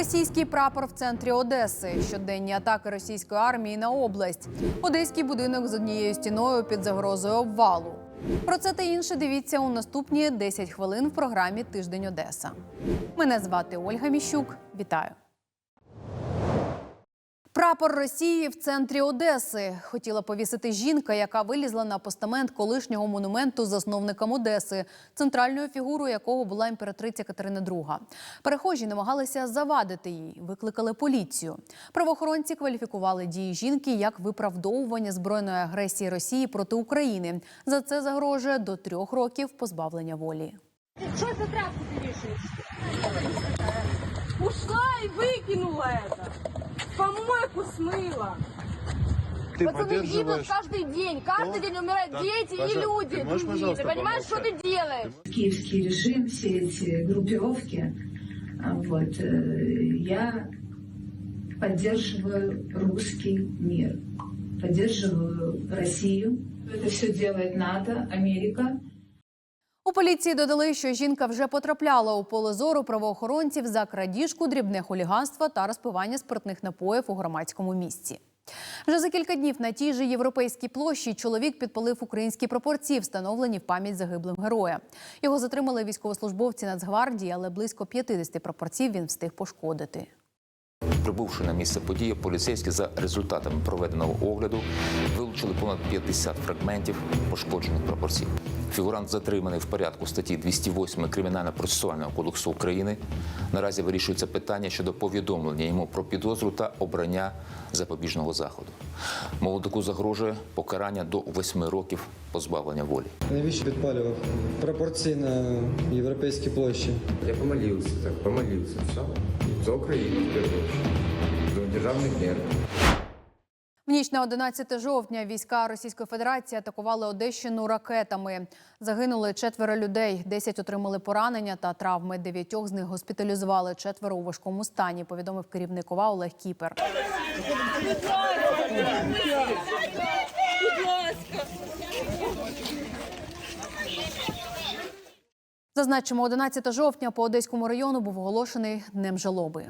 Російський прапор в центрі Одеси. Щоденні атаки російської армії на область. Одеський будинок з однією стіною під загрозою обвалу. Про це та інше дивіться у наступні 10 хвилин в програмі Тиждень Одеса. Мене звати Ольга Міщук. Вітаю. Прапор Росії в центрі Одеси хотіла повісити жінка, яка вилізла на постамент колишнього монументу засновникам Одеси, центральною фігурою якого була імператриця Катерина II. Перехожі намагалися завадити їй, викликали поліцію. Правоохоронці кваліфікували дії жінки як виправдовування збройної агресії Росії проти України. За це загрожує до трьох років позбавлення волі. Что за тряпку ты вешаешь? Ушла и выкинула это. Помойку смыла. Ты Пацаны гибнут каждый день. Каждый Кто? день умирают Так, дети и пожалуйста, люди ты можешь, другие. пожалуйста, Ты понимаешь, что ты делаешь? киевский режим, все эти группировки, а, вот, э, я поддерживаю русский мир, поддерживаю Россию. Это все делает НАТО, Америка. У поліції додали, що жінка вже потрапляла у поле зору правоохоронців за крадіжку, дрібне хуліганство та розпивання спиртних напоїв у громадському місці. Вже за кілька днів на тій же європейській площі чоловік підпалив українські прапорці, встановлені в пам'ять загиблим героя. Його затримали військовослужбовці Нацгвардії, але близько 50 прапорців він встиг пошкодити. Прибувши на місце події, поліцейські за результатами проведеного огляду вилучили понад 50 фрагментів пошкоджених прапорців. Фігурант затриманий в порядку статті 208 Кримінально-процесуального кодексу України. Наразі вирішується питання щодо повідомлення йому про підозру та обрання запобіжного заходу. Молодику загрожує покарання до 8 років позбавлення волі. Навіщо підпалював прапорці на європейській площі? Я помолился, так, помолился, все. За Украину, в первую очередь. За державный мир. В ніч на 11 жовтня війська Російської Федерації атакували Одещину ракетами. Загинули четверо людей, 10 отримали поранення та травми. Дев'ятьох з них госпіталізували, четверо у важкому стані. Повідомив керівник ОВА Олег Кіпер. Зазначимо, 11 жовтня по Одеському району був оголошений днем жалоби.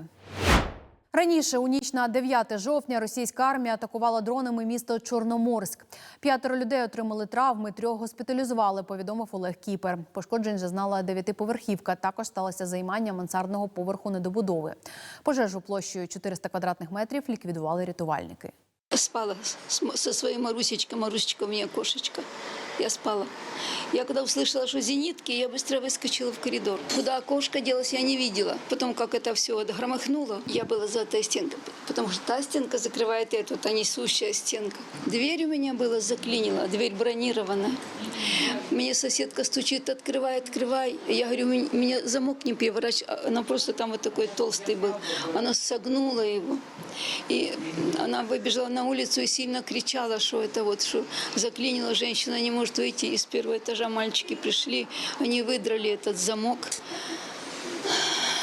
Раніше у ніч на 9 жовтня російська армія атакувала дронами місто Чорноморськ. П'ятеро людей отримали травми, трьох госпіталізували. Повідомив Олег Кіпер. Пошкоджень зазнала дев'ятиповерхівка. Також сталося займання мансардного поверху недобудови. Пожежу площею 400 квадратних метрів ліквідували рятувальники. Спала со своей Марусечкой. Марусечка у меня кошечка. Я спала. Я когда услышала, что зенитки, я быстро выскочила в коридор. Куда кошка делась, я не видела. Потом, как это все громыхнуло, я была за этой стенкой. Потому что та стенка закрывает эту, та несущая стенка. Дверь у меня была заклинила, дверь бронированная. Мне соседка стучит, открывай, открывай. Я говорю, «М- меня замок не переворачивай. Она просто там вот такой толстый был. Она согнула его. И она выбежала на улицу и сильно кричала, что это вот, что заклинила женщина, не может выйти. Из первого этажа мальчики пришли, они выдрали этот замок.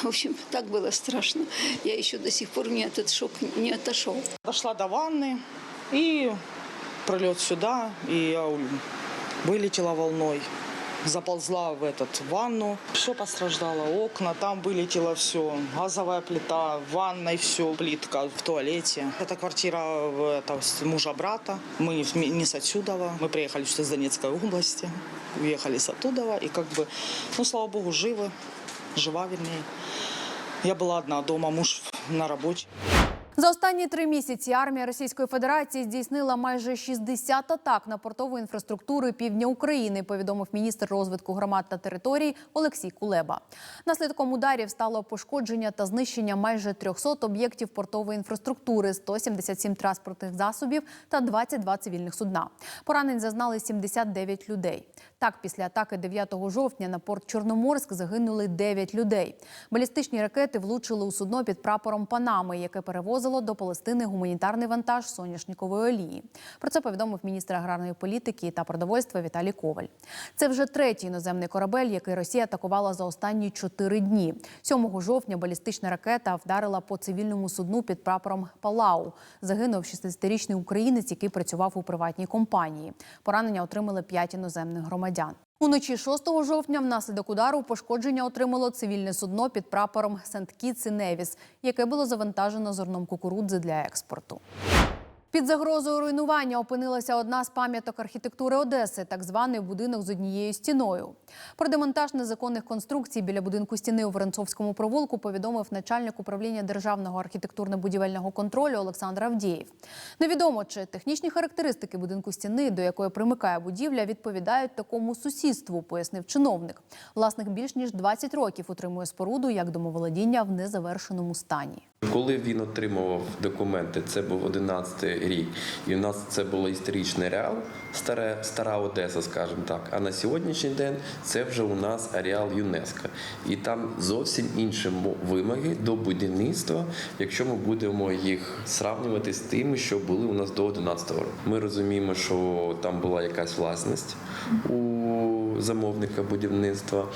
В общем, так было страшно. Я еще до сих пор, мне этот шок не отошел. Дошла до ванны и пролет сюда, и я вылетела волной. Заползла в этот в ванну, все постраждало, окна, там вылетело все, газовая плита, в ванной все, плитка в туалете. Это квартира э, это, с мужа брата, мы в- не с отсюда, мы приехали сюда с Донецкой области, уехали с оттуда, и как бы, ну слава богу, живы, жива вернее. Я была одна дома, муж на работе. За останні три місяці армія Російської Федерації здійснила майже 60 атак на портову інфраструктуру півдня України. Повідомив міністр розвитку громад та територій Олексій Кулеба. Наслідком ударів стало пошкодження та знищення майже 300 об'єктів портової інфраструктури, 177 транспортних засобів та 22 цивільних судна. Поранень зазнали 79 людей. Так, після атаки 9 жовтня на порт Чорноморськ загинули 9 людей. Балістичні ракети влучили у судно під прапором Панами, яке перевозило до Палестини гуманітарний вантаж соняшникової олії. Про це повідомив міністр аграрної політики та продовольства Віталій Коваль. Це вже третій іноземний корабель, який Росія атакувала за останні чотири дні. 7 жовтня балістична ракета вдарила по цивільному судну під прапором Палау. Загинув 60-річний українець, який працював у приватній компанії. Поранення отримали п'ять іноземних громадян. Уночі 6 жовтня внаслідок удару пошкодження отримало цивільне судно під прапором Сент Кітс і Невіс, яке було завантажено зерном кукурудзи для експорту. Під загрозою руйнування опинилася одна з пам'яток архітектури Одеси, так званий будинок з однією стіною. Про демонтаж незаконних конструкцій біля будинку стіни у Воронцовському провулку повідомив начальник управління державного архітектурно-будівельного контролю Олександр Авдієв. Невідомо, чи технічні характеристики будинку стіни, до якої примикає будівля, відповідають такому сусідству, пояснив чиновник. Власник більш ніж 20 років утримує споруду як домоволодіння в незавершеному стані. Коли він отримував документи, це був 11 рік, і в нас це було історичний ареал, старе, стара Одеса, скажімо так. А на сьогоднішній день це вже у нас ареал ЮНЕСКО. І там зовсім інші мо- вимоги до будівництва, якщо ми будемо їх сравнювати з тими, що були у нас до 11 року. Ми розуміємо, що там була якась власність у замовника будівництва,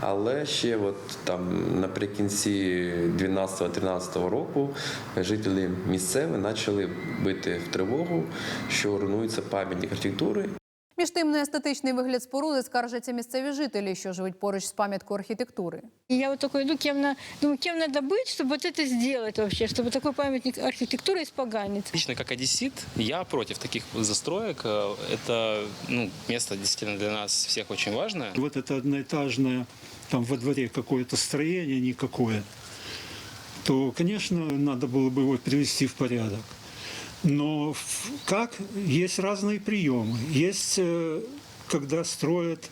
але ще от там наприкінці 12-13 року жителі місцеві почали бити в тривогу, що руйнується пам'ятник архітектури. Між тим, на естетичний вигляд споруди скаржаться місцеві жителі, що живуть поруч з пам'яткою архітектури. И я вот такой иду, кем, на, думаю, кем надо быть, чтобы вот это сделать вообще, чтобы такой памятник архитектуры испоганить. Лично как одессит, я против таких застроек. Э, Это ну, место действительно для нас всех очень важное. Вот это одноэтажное, там во дворе какое-то строение никакое, то, конечно, надо было бы его привести в порядок. Но в- как? Есть разные приемы. Есть, э, когда строят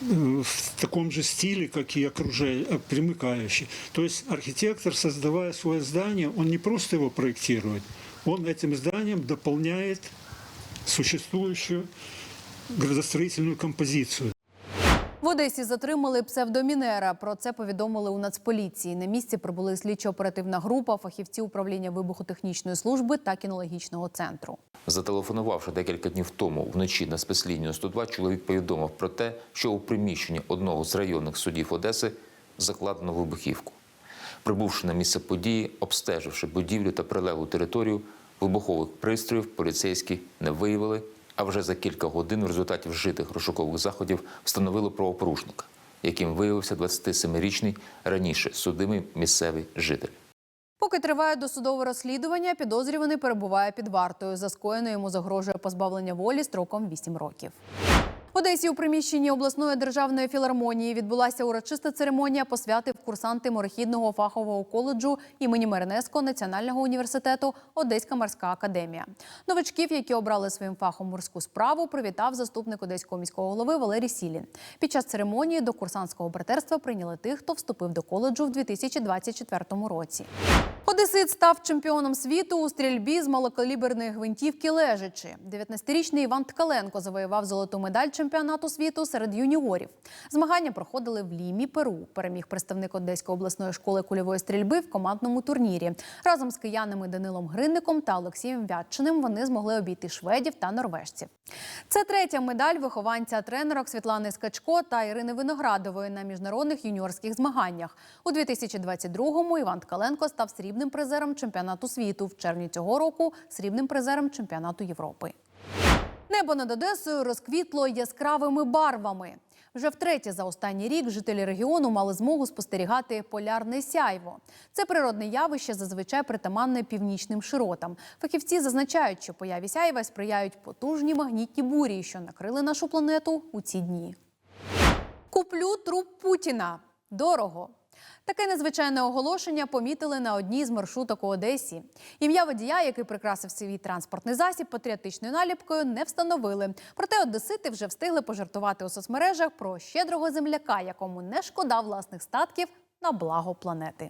э, в таком же стиле, как и окружающий, примыкающий. То есть архитектор, создавая свое здание, он не просто его проектирует, он этим зданием дополняет существующую градостроительную композицию. В Одесі затримали псевдомінера. Про це повідомили у Нацполіції. На місці прибули слідчо-оперативна група, фахівці управління вибухотехнічної служби та кінологічного центру. Зателефонувавши декілька днів тому вночі на спецлінію 102, чоловік повідомив про те, що у приміщенні одного з районних судів Одеси закладено вибухівку. Прибувши на місце події, обстеживши будівлю та прилеглу територію, вибухових пристроїв поліцейські не виявили. А вже за кілька годин в результаті вжитих розшукових заходів встановили правопорушника, яким виявився 27-річний раніше судимий місцевий житель. Поки триває досудове розслідування, підозрюваний перебуває під вартою. За скоєно йому загрожує позбавлення волі строком 8 років. В Одесі у приміщенні обласної державної філармонії відбулася урочиста церемонія посвяти курсанти морехідного фахового коледжу імені Меренеско Національного університету Одеська морська академія. Новачків, які обрали своїм фахом морську справу, привітав заступник одеського міського голови Валерій Сілін. Під час церемонії до курсантського братерства прийняли тих, хто вступив до коледжу в 2024 році. Одесит став чемпіоном світу у стрільбі з малокаліберної гвинтівки лежачи. 19-річний Іван Ткаленко завоював золоту медаль чемпіонату світу серед юніорів. Змагання проходили в Лімі, Перу. Переміг представник Одеської обласної школи кульової стрільби в командному турнірі. Разом з киянами Данилом Гринником та Олексієм Вятчиним вони змогли обійти шведів та норвежців. Це третя медаль вихованця тренерок Світлани Скачко та Ірини Виноградової на міжнародних юніорських змаганнях. У 2022-му Іван Ткаленко став срібним призером чемпіонату світу. В червні цього року срібним призером чемпіонату Європи. Небо над Одесою розквітло яскравими барвами. Вже втретє за останній рік жителі регіону мали змогу спостерігати полярне сяйво. Це природне явище зазвичай притаманне північним широтам. Фахівці зазначають, що появі сяйва сприяють потужні магнітні бурі, що накрили нашу планету у ці дні. Куплю труп Путіна. Дорого. Таке незвичайне оголошення помітили на одній з маршруток у Одесі. Ім'я водія, який прикрасив свій транспортний засіб патріотичною наліпкою, не встановили. Проте одесити вже встигли пожартувати у соцмережах про щедрого земляка, якому не шкода власних статків на благо планети.